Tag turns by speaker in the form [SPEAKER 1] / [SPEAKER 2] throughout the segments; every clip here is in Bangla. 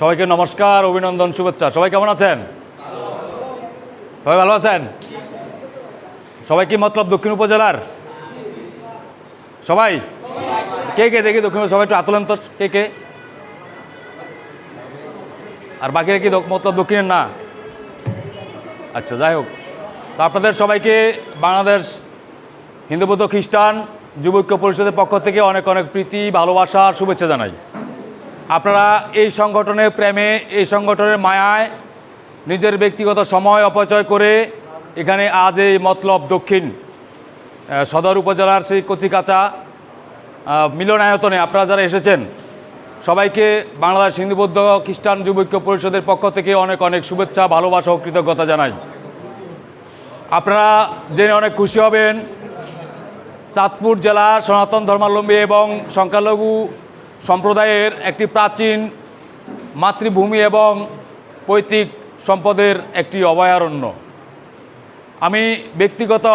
[SPEAKER 1] সবাইকে নমস্কার, অভিনন্দন, শুভেচ্ছা। সবাই কেমন আছেন? সবাই ভালো আছেন? সবাই কি মতলব দক্ষিণ উপজেলার? সবাই? কে কে? দেখি দক্ষিণ সবাই একটু আতলেন তো, কে কে? আর বাকিরা কি মতলব দক্ষিণের না? আচ্ছা যাই হোক। তো আপনাদের সবাইকে বাংলাদেশ হিন্দু বৌদ্ধ খ্রিস্টান যুবৈক্য পরিষদের পক্ষ থেকে অনেক অনেক প্রীতি, ভালোবাসা, শুভেচ্ছা জানাই। আপনারা এই সংগঠনের প্রেমে, এই সংগঠনের মায়ায় নিজের ব্যক্তিগত সময় অপচয় করে এখানে আজ এই মতলব দক্ষিণ সদর উপজেলার সেই কচিকাচা মিলনায়তনে আপনারা যারা এসেছেন, সবাইকে বাংলাদেশ হিন্দু বৌদ্ধ খ্রিস্টান যুবৈক্য পরিষদের পক্ষ থেকে অনেক অনেক শুভেচ্ছা, ভালোবাসা ও কৃতজ্ঞতা জানাই। আপনারা জেনে অনেক খুশি হবেন, চাঁদপুর জেলার সনাতন ধর্মাবলম্বী এবং সংখ্যালঘু সম্প্রদায়ের একটি প্রাচীন মাতৃভূমি এবং পৈতৃক সম্পদের একটি অভয়ারণ্য। আমি ব্যক্তিগত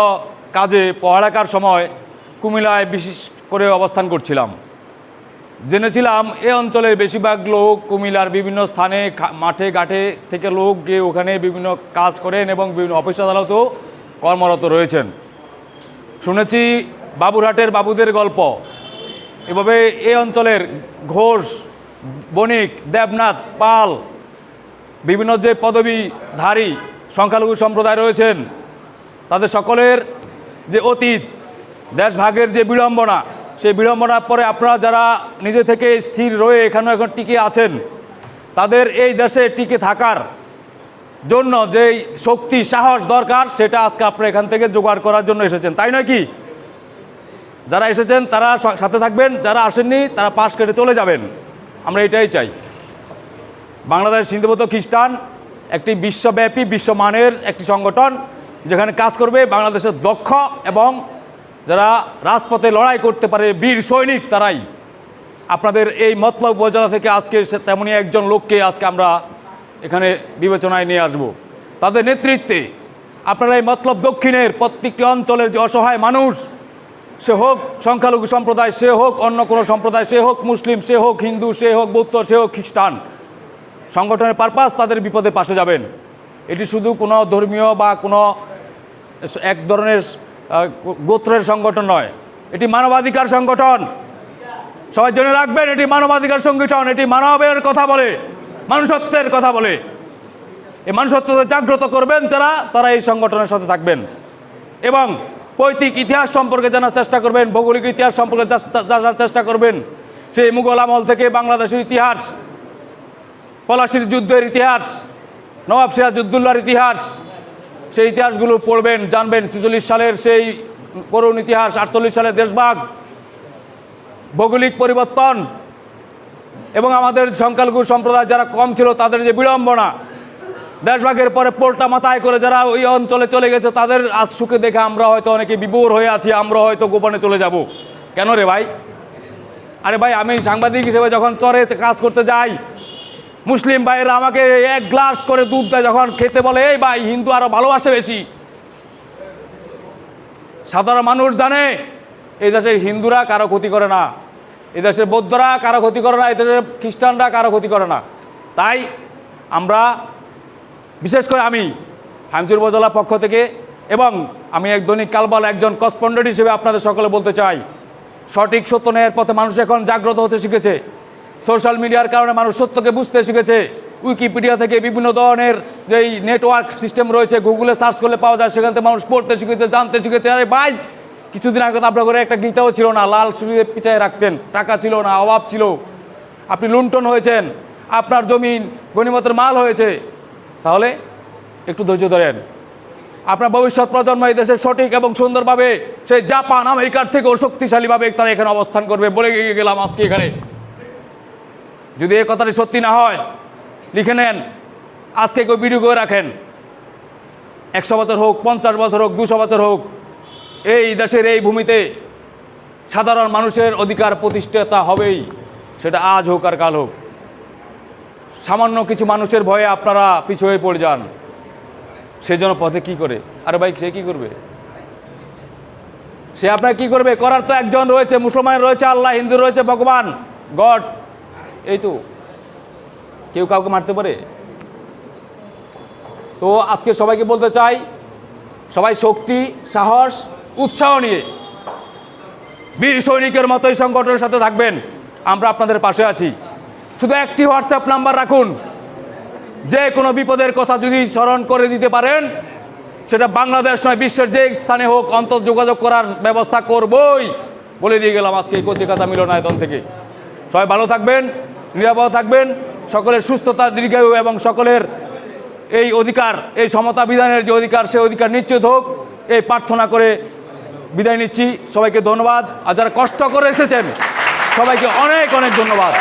[SPEAKER 1] কাজে পড়ালেখার সময় কুমিল্লায় বিশেষ করে অবস্থান করছিলাম। জেনেছিলাম এ অঞ্চলের বেশিরভাগ লোক কুমিলার বিভিন্ন স্থানে মাঠে, ঘাটে থেকে লোক গিয়ে ওখানে বিভিন্ন কাজ করেন এবং বিভিন্ন অফিস আদালতেও কর্মরত রয়েছেন। শুনেছি বাবুরহাটের বাবুদের গল্প। এভাবে এই অঞ্চলের ঘোষ, বণিক, দেবনাথ, পাল, বিভিন্ন যে পদবীধারী সংখ্যালঘু সম্প্রদায় রয়েছেন, তাদের সকলের যে অতীত, দেশভাগের যে বিড়ম্বনা, সেই বিড়ম্বনার পরে আপনারা যারা নিজে থেকে স্থির রয়ে এখানে এখন টিকে আছেন, তাদের এই দেশে টিকে থাকার জন্য যেই শক্তি, সাহস দরকার, সেটা আজকে আপনারা এখান থেকে জোগাড় করার জন্য এসেছেন। তাই নয় কি? যারা এসেছেন, তারা সাথে থাকবেন। যারা আসেননি, তারা পাশ কেটে চলে যাবেন। আমরা এটাই চাই। বাংলাদেশ হিন্দুবত খ্রিস্টান, একটি বিশ্বব্যাপী বিশ্বমানের একটি সংগঠন, যেখানে কাজ করবে বাংলাদেশের দক্ষ এবং যারা রাজপথে লড়াই করতে পারে বীর সৈনিক তারাই। আপনাদের এই মতলব উপজেলা থেকে আজকে তেমনই একজন লোককে আজকে আমরা এখানে বিবেচনায় নিয়ে আসব। তাদের নেতৃত্বে আপনারা এই মতলব দক্ষিণের প্রত্যেকটি অঞ্চলের যে অসহায় মানুষ সে হোক সংখ্যালঘু সম্প্রদায়, সে হোক অন্য কোনো সম্প্রদায়, সে হোক মুসলিম, সে হোক হিন্দু, সে হোক বৌদ্ধ, সে হোক খ্রিস্টান, সংগঠনের পারপাস তাদের বিপদে পাশে যাবেন। এটি শুধু কোনো ধর্মীয় বা কোনো এক ধরনের গোত্রের সংগঠন নয়, এটি মানবাধিকার সংগঠন। সবাই জেনে রাখবেন, এটি মানবাধিকার সংগঠন, এটি মানবের কথা বলে, মানুষত্বের কথা বলে। এই মানুষত্বকে জাগ্রত করবেন যারা, তারা এই সংগঠনের সাথে থাকবেন। এবং পৈতৃক ইতিহাস সম্পর্কে জানার চেষ্টা করবেন, ভৌগোলিক ইতিহাস সম্পর্কে জানার চেষ্টা করবেন। সেই মুঘল আমল থেকে বাংলাদেশের ইতিহাস, পলাশির যুদ্ধের ইতিহাস, নবাব সিরাজউদ্দৌলার ইতিহাস, সেই ইতিহাসগুলো পড়বেন, জানবেন। ছেচল্লিশ সালের সেই করুণ ইতিহাস, আটচল্লিশ সালের দেশভাগ, ভৌগোলিক পরিবর্তন এবং আমাদের সংখ্যালঘু সম্প্রদায় যারা কম ছিল, তাদের যে বিড়ম্বনা দেশভাগের পরে পোলটা মাথায় করে যারা ওই অঞ্চলে চলে গেছে, তাদের আজ সুখে দেখে আমরা হয়তো অনেকে বিভোর হয়ে আছি, আমরা হয়তো গোপনে চলে যাব। কেন রে ভাই? আরে ভাই, আমি সাংবাদিক হিসেবে যখন চরে কাজ করতে যাই, মুসলিম ভাইয়েরা আমাকে এক গ্লাস করে দুধ দেয়, যখন খেতে বলে, এই ভাই, হিন্দু আরও ভালোবাসে বেশি। সাধারণ মানুষ জানে, এই দেশের হিন্দুরা কারও ক্ষতি করে না, এই দেশের বৌদ্ধরা কারও ক্ষতি করে না, এই দেশের খ্রিস্টানরা কারও ক্ষতি করে না। তাই আমরা বিশেষ করে আমি হামচুর উপজেলার পক্ষ থেকে এবং আমি এক দৈনিক কালবাল একজন কসপন্ডেন্ট হিসেবে আপনাদের সকলে বলতে চাই, সঠিক সত্য ন্যায়ের পথে মানুষ এখন জাগ্রত হতে শিখেছে। সোশ্যাল মিডিয়ার কারণে মানুষ সত্যকে বুঝতে শিখেছে। উইকিপিডিয়া থেকে বিভিন্ন ধরনের যেই নেটওয়ার্ক সিস্টেম রয়েছে গুগলে সার্চ করলে পাওয়া যায়, সেখান থেকে মানুষ পড়তে শিখেছে, জানতে শিখেছে। আরে ভাই, কিছুদিন আগে তো আপনার ঘরে একটা গীতাও ছিল না, লাল সুরিয়ে পিছায় রাখতেন, টাকা ছিল না, অভাব ছিল। আপনি লুণ্ঠন হয়েছেন, আপনার জমিন গণিমতের মাল হয়েছে। তাহলে একটু ধৈর্য ধরেন। আপনার ভবিষ্যৎ প্রজন্ম এই দেশের সঠিক এবং সুন্দরভাবে সেই জাপান, আমেরিকার থেকেও শক্তিশালীভাবে তারা এখানে অবস্থান করবে বলে গেলাম আজকে এখানে। যদি এই কথাটি সত্যি না হয়, লিখে নেন, আজকে কেউ ভিডিও করে রাখেন। একশো বছর হোক, পঞ্চাশ বছর হোক, দুশো বছর হোক, এই দেশের এই ভূমিতে সাধারণ মানুষের অধিকার প্রতিষ্ঠাতা হবেই, সেটা আজ হোক আর কাল হোক। সামান্য কিছু মানুষের ভয়ে আপনারা পিছু হয়ে পড়ে যান। সেই জন্য পথে কি করে? আরে ভাই, সে কি করবে? সে আপনার কি করবে? করার তো একজন রয়েছে, মুসলমান রয়েছে, আল্লাহ, হিন্দু রয়েছে, ভগবান, গড। এই তো। কেউ কাউকে মারতে পারে? তো আজকে সবাইকে বলতে চাই, সবাই শক্তি, সাহস, উৎসাহ নিয়ে বীর সৈনিকের মতো এই সংগঠনের সাথে থাকবেন। আমরা আপনাদের পাশে আছি। শুধু একটি হোয়াটসঅ্যাপ নাম্বার রাখুন। যে কোনো বিপদের কথা যদি স্মরণ করে দিতে পারেন, সেটা বাংলাদেশ নয়, বিশ্বের যে স্থানে হোক অন্তর যোগাযোগ করার ব্যবস্থা করবই। বলে দিয়ে গেলাম আজকে এই কচি কচিকাতা মিলনায়তন থেকে। সবাই ভালো থাকবেন, নিরাপদ থাকবেন, সকলের সুস্থতা দীর্ঘায়ু এবং সকলের এই অধিকার, এই সমতা বিধানের যে অধিকার সেই অধিকার নিশ্চিত হোক। এই প্রার্থনা করে বিদায় নিচ্ছি। সবাইকে ধন্যবাদ। আর যারা কষ্ট করে এসেছেন, সবাইকে অনেক অনেক ধন্যবাদ।